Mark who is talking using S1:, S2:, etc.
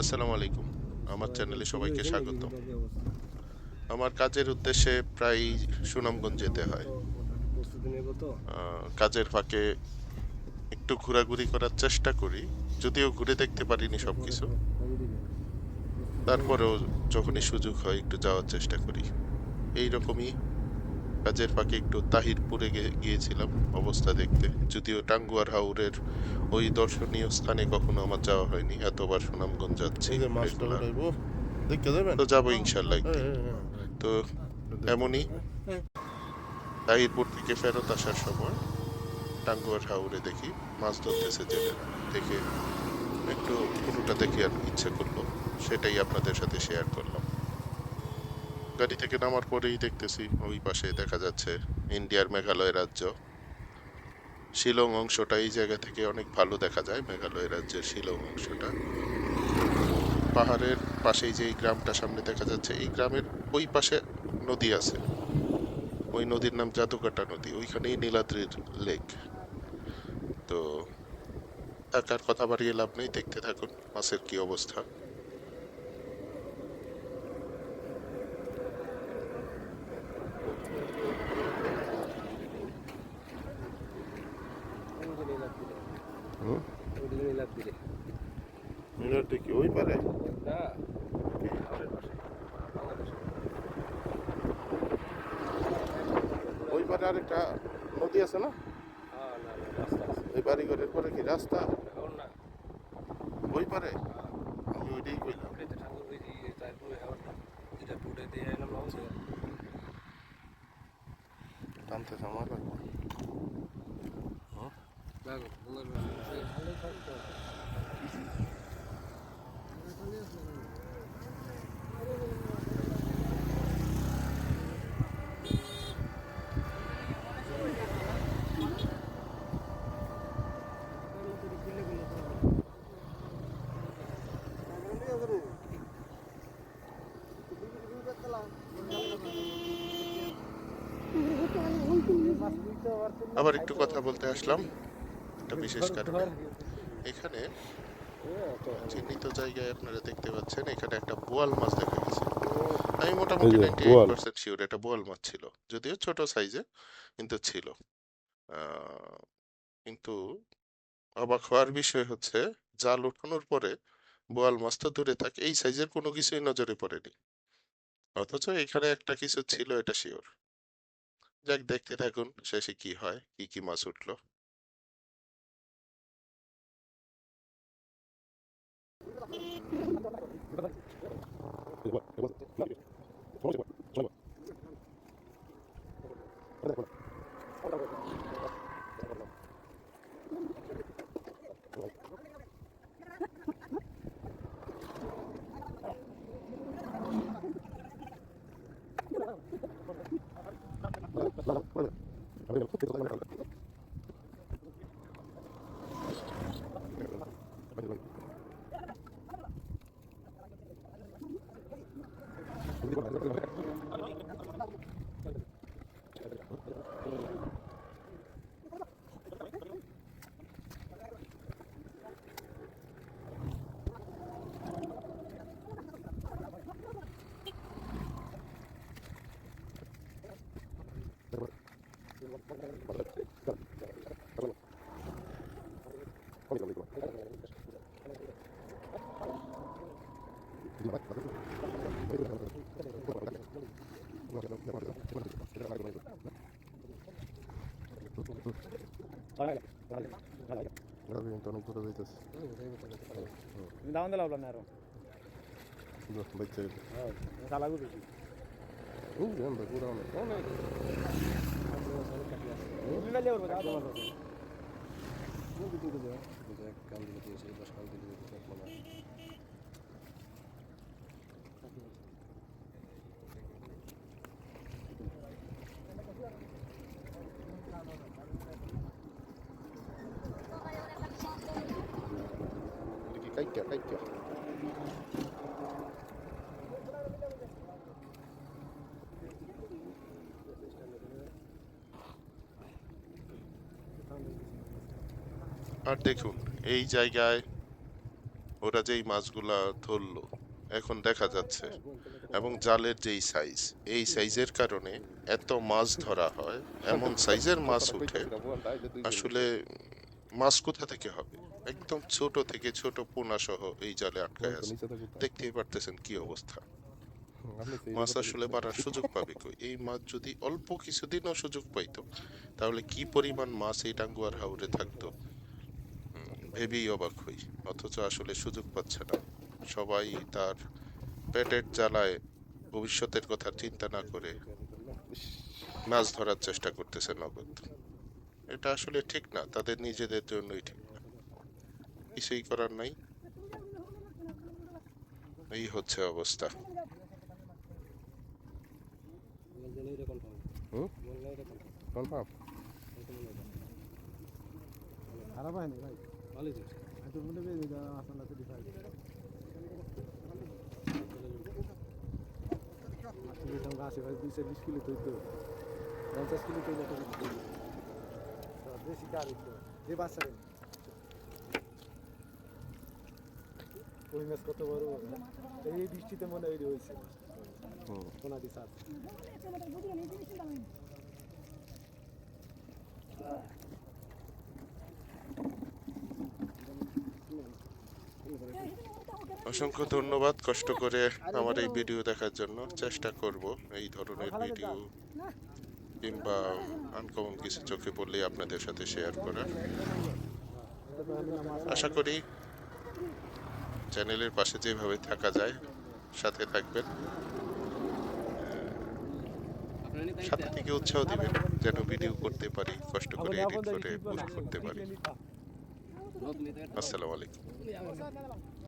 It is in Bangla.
S1: আসসালামু আলাইকুম। আমার চ্যানেলে সবাইকে স্বাগত আমার কাজের উদ্দেশ্যে প্রায় সুনামগঞ্জ যেতে হয়। কাজের ফাঁকে একটু ঘোরাঘুরি করার চেষ্টা করি যদিও ঘুরে দেখতে পারিনি সব কিছু তারপরেও যখনই সুযোগ হয় একটু যাওয়ার চেষ্টা করি। এই রকমই কাজের ফাঁকে একটু তাহিরপুরে গিয়েছিলাম অবস্থা দেখতে। যদিও টাঙ্গুয়ার হাওরের ওই দর্শনীয় স্থানে কখনো আমার যাওয়া হয়নি। এতবার সুনামগঞ্জ যাচ্ছি তো যাব ইনশাল্লাহ। তো এমনই তাহিরপুর থেকে ফেরত আসার সময় টাঙ্গুয়ার হাওরে দেখি মাছ ধরতেছে জেলেরা। দেখে একটু পুরোটা দেখে আর ইচ্ছে করল সেটাই আপনাদের সাথে শেয়ার করলাম। গাড়ি থেকে নামার পরেই দেখতেছি ওই পাশে দেখা যাচ্ছে ইন্ডিয়ার মেঘালয় রাজ্য। শিলং অংশটা এই জায়গা থেকে অনেক ভালো দেখা যায়, মেঘালয় রাজ্যের শিলং অংশটা। পাহাড়ের পাশেই যে এই গ্রামটা সামনে দেখা যাচ্ছে, এই গ্রামের ওই পাশে নদী আছে। ওই নদীর নাম জাদুকাটা নদী, ওইখানেই নীলাদ্রির লেক। তো একার কথা বাড়িয়ে লাভ নেই, দেখতে থাকুন মাছের কি অবস্থা।
S2: মিনারটা কি ওই পারে?
S3: না
S2: ওই পারে আরেকটা নদী আছে না?
S3: হ্যাঁ না না রাস্তা আছে।
S2: ওই বাড়িঘরের পরে কি রাস্তা? ওই পারে? আমি ওইটাই কইলাম।
S3: ওটাতে ঠাকুর বেশি তারপরে এখন যেটা পুটে দিয়ে এলাম অবশ্যই
S2: টানতে আমার লাগবে
S3: লাগো তোমার ভালো থাকতো
S1: আবার একটু কথা বলতে আসলাম। একটা বিশেষ কারণে। এখানে চিহ্নিত জায়গায় আপনারা দেখতে পাচ্ছেন এখানে একটা বোয়াল মাছ দেখা গেছে। আমি মোটামুটি নাইনটি
S2: বোয়াল।
S1: পার্সেন্ট শিওর এটা বোয়াল মাছ ছিল। যদিও ছোট সাইজে কিন্তু ছিল। আহ, কিন্তু অবাক হওয়ার বিষয় হচ্ছে জাল উঠানোর পরে বোয়াল মাছ তো দূরে থাকে এই সাইজের কোনো কিছুই নজরে পড়েনি। অথচ এখানে একটা কিছু ছিল এটা শিওর যাক, দেখতে থাকুন শেষে কি হয়, কি কি মাছ উঠল।
S2: আমি তো অনেক দূরে যাইতেছি
S4: দাম দিলাম না আরও
S2: বাচ্চা গেছে
S4: চালাগু বেশি
S2: হুম
S4: bir de güzel.
S3: Şu güzel kandili diyeceğiz. Başka kandili de güzel bana.
S2: Kijk, kijk, kijk.
S1: আর দেখুন, এই জায়গায় ওরা যেই মাছগুলা ধরলো, এখন দেখা যাচ্ছে। এবং জালের যেই সাইজ এই সাইজের কারণে এত মাছ ধরা হয়, এমন সাইজের মাছ উঠে আসলে মাছ কোথা থেকে হবে? একদম ছোট থেকে ছোট পোনা সহ এই জালে আটকায় আছে। দেখতেই পারতেছেন কি অবস্থা। মাছ আসলে মারার সুযোগ পাবে কই? এই মাছ যদি অল্প কিছুদিনও সুযোগ পাইতো, তাহলে কি পরিমাণ মাছ এই টাঙ্গুয়ার হাওরে থাকতো? ভেবেই অবাক হই অথচ আসলে সুযোগ পাচ্ছে না। সবাই তার পেটের জ্বালায় ভবিষ্যতের কথা চিন্তা না করে মাছ ধরার চেষ্টা করতেছে নগদ। এটা আসলে ঠিক না তাদের নিজেদের জন্যই ঠিক না। কিছুই করার নাই। এই হচ্ছে অবস্থা।
S2: কনফার্ম
S4: খারাপ হয়নি ভাই। ভালোই তো এত মনে পেয়ে যাওয়া আসল আছে ডিফাই গাছে ভাই দুইশো বিশ কিলো তৈরি তো পঞ্চাশ কিলো তৈরি বেশি কার একটু যে বাচ্চা ওই মাছ কত বড় বড়? এই বৃষ্টিতে মনে হয় হয়েছে
S1: অসংখ্য ধন্যবাদ কষ্ট করে আমার এই ভিডিও দেখার জন্য। চেষ্টা করব এই ধরনের ভিডিও কিংবা আনকমন কিছু চোখে পড়লে আপনাদের সাথে শেয়ার করার। আশা করি চ্যানেলের পাশে যেভাবে থাকা যায় সাথে থাকবেন। সাথে থেকে উৎসাহ দিবেন যেন ভিডিও করতে পারি কষ্ট করে এডিট করে পোস্ট করতে পারি। আসসালামু আলাইকুম।